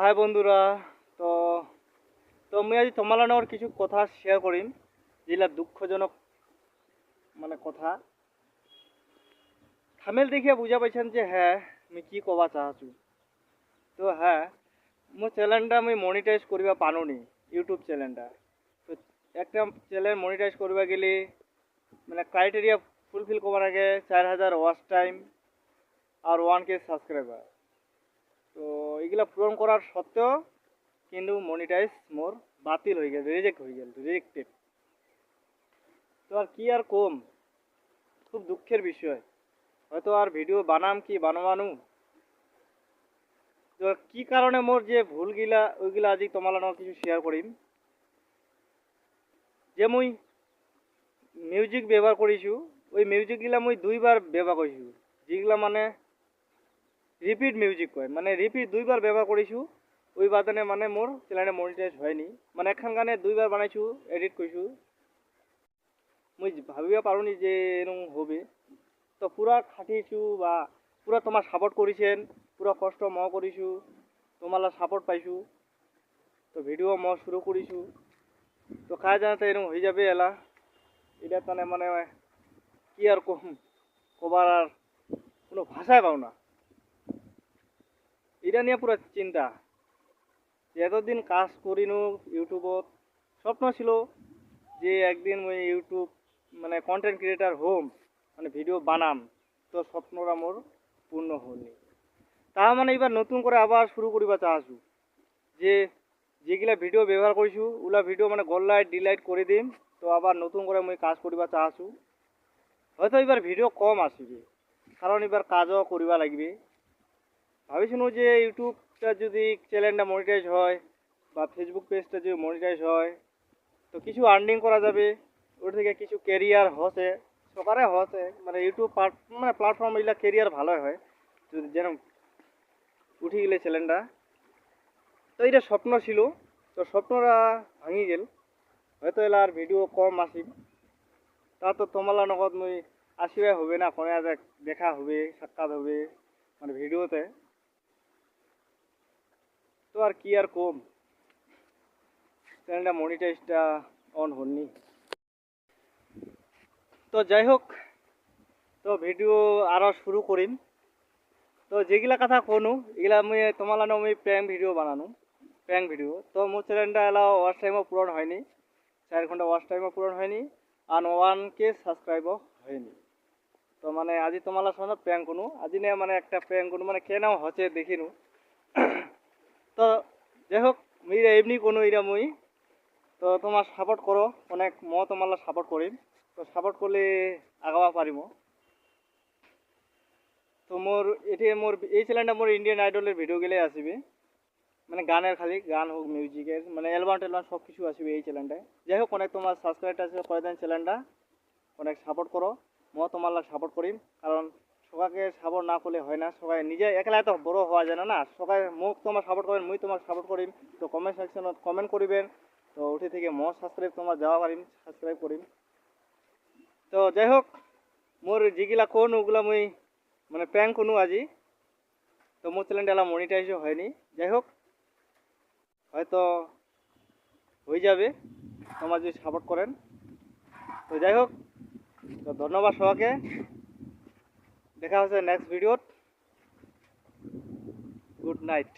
High বন্ধুরা, তো তো আমি আজ তোমালানোর কিছু কথা শেয়ার করিম, যেগুলা দুঃখজনক মানে কথা। থামেল দেখিয়া বুঝা পাইছেন যে হ্যাঁ আমি কি কবা চাহাছু তো হ্যাঁ মো চ্যানেলটা আমি মনিটাইজ করিবা পানুনি ইউটিউব চ্যানেলটা তো একটা চ্যানেল মনিটাইজ করিবা গেলে মানে ক্রাইটেরিয়া ফুলফিল করার আগে চার হাজার ওয়াচ টাইম আর ওয়ান কে সাবস্ক্রাইবার তো এগুলা পূরণ করার সত্ত্বেও কিন্তু মনিটাইজ মোর বাতিল হয়ে গেল রিজেক্ট হয়ে গেল রিজেক্টেড তো আর কি আর কম? খুব দুঃখের বিষয়। হয়তো আর ভিডিও বানাম কি বানবানু তো কি কারণে মোর যে ভুলগিলা, ওইগুলা আজি তোমার লগত কিছু শেয়ার করিম? যে মুই মিউজিক ব্যবহার কৰিছোঁ ওই মিউজিকগিলা মুই দুইবার ব্যবহার কৰিছোঁ যিগিলা মানে রিপিট মিউজিক কয়। মানে রিপিট দুইবার ব্যবহার কৰিছোঁ ওই বাদনে মানে মোর চ্যানেলে মনিটাইজ হয়নি। মানে এখন গানে দুইবার বানাইছোঁ এডিট কৰিছোঁ মুই ভাবিব পাৰোঁ যে এরকম হবে। তো পুরা খাটিয়েছোঁ বা পুরা তোমার সাপোর্ট কৰিছেন পুরা কষ্ট ম কৰিছোঁ তোমালা সাপোর্ট পাইছোঁ। তো ভিডিও ম শুরু কৰিছোঁ তো কাজ জানাতে এরকম হয়ে যাবে এলা। এটা তানে মানে কি আর কম, কবার আর কোনো ভাষায় পাও না। এটা নিয়ে পুরো চিন্তা। এতদিন কাজ করিনু ইউটিউবত, স্বপ্ন ছিল যে একদিন মুই ইউটিউব মানে কন্টেন্ট ক্রিয়েটার হোম মানে ভিডিও বানাম, তো স্বপ্নটা মোর পূর্ণ হয়নি। তা মানে এবার নতুন করে আবার শুরু করিবা চাহাছো যে যেগুলা ভিডিও ব্যবহার কৰিছোঁ ওলা ভিডিও মানে গল্লাইট ডিলাইট কৰি দিম, তো আবার নতুন করে মুই কাজ করিবা চাহাছো হয়তো এবার ভিডিও কম আসবে, কারণ এবার কাজও করিবা লাগবে। ভাবিছিলো যে ইউটিউবটা যদি চ্যানেলটা মনিটাইজ হয় বা ফেসবুক পেজটা যদি মনিটাইজ হয়, তো কিছু আর্নিং করা যাবে, ওর থেকে কিছু কেরিয়ার হসে সকারে হসে মানে ইউটিউব মানে প্ল্যাটফর্ম এগুলা কেরিয়ার ভালোই হয়, যদি যেন উঠি গেলে চ্যানেলটা। তো এটা স্বপ্ন ছিল, তো স্বপ্নটা ভাঙি গেল। হয়তো এলা আর ভিডিও কম আসিম তা তো তোমালা লগত মুই আসিবাই হবে না কোনে দেখা হবে, সাক্ষাৎ হবে মানে ভিডিওতে তো আর কি আর কম? চ্যানেলটা মনিটাইজটা অন হননি। তো যাই হোক, তো ভিডিও আরও শুরু করিম। তো যেগুলা কথা কনু, এগুলা আমি তোমার আমি প্র্যাঙ্ক ভিডিও বানানো প্র্যাঙ্ক ভিডিও তো মোর চ্যানেলটা এলা ওয়াচ টাইমও পূরণ হয়নি, চার ঘণ্টা ওয়াচ টাইমও পূরণ হয়নি আর ওয়ান কে সাবস্ক্রাইবও হয়নি। তো মানে আজি তোমার সঙ্গে প্র্যাঙ্ক কোনো, আজি নিয়ে মানে একটা প্র্যাঙ্ক কোনো মানে কেন হচ্ছে দেখিনু। তো যাই হোক মিরা এমনি কোনো ইরা মই। তো তোমার সাপোর্ট করো, অনেক ম তোমার সাপোর্ট করিম তো সাপোর্ট করলে আগাবা পারিম। তো মোর, এটি মোর, এই চ্যানেলটা মোর ইন্ডিয়ান আইডলের ভিডিও গেলে আসবে। মানে গানের খালি, গান হোক মিউজিকের মানে অ্যালবাম টেলবাম সব কিছু আসবে এই চ্যানেলটায় যাই হোক অনেক তোমার সাবস্ক্রাইব আছে করে দেন চ্যানেলটা অনেক সাপোর্ট করো ম তোমার সাপোর্ট করিম কারণ সবাইকে সাপোর্ট না করলে হয় না। সবাই নিজে একলা তো বড় হওয়া যায় না সবাই মোক তোমার সাপোর্ট করেন মুই তোমার সাপোর্ট করিম। তো কমেন্ট সেকশনত কমেন্ট করিবেন। তো উঠে থেকে ম সাবস্ক্রাইব তোমার যাওয়া পারিম সাবস্ক্রাইব করিম। তো যাই হোক, মোর যেগুলা কোন ওগুলা মুই মানে প্র্যাঙ্ক কোনো আজি। তো মোর চ্যানেলটা মনিটাইজও হয়নি। যাই হোক, হয়তো হয়ে যাবে, তোমার যদি সাপোর্ট করেন। তো যাই হোক, তো ধন্যবাদ সবাইকে। দেখা হচ্ছে নেক্সট ভিডিওত গুড নাইট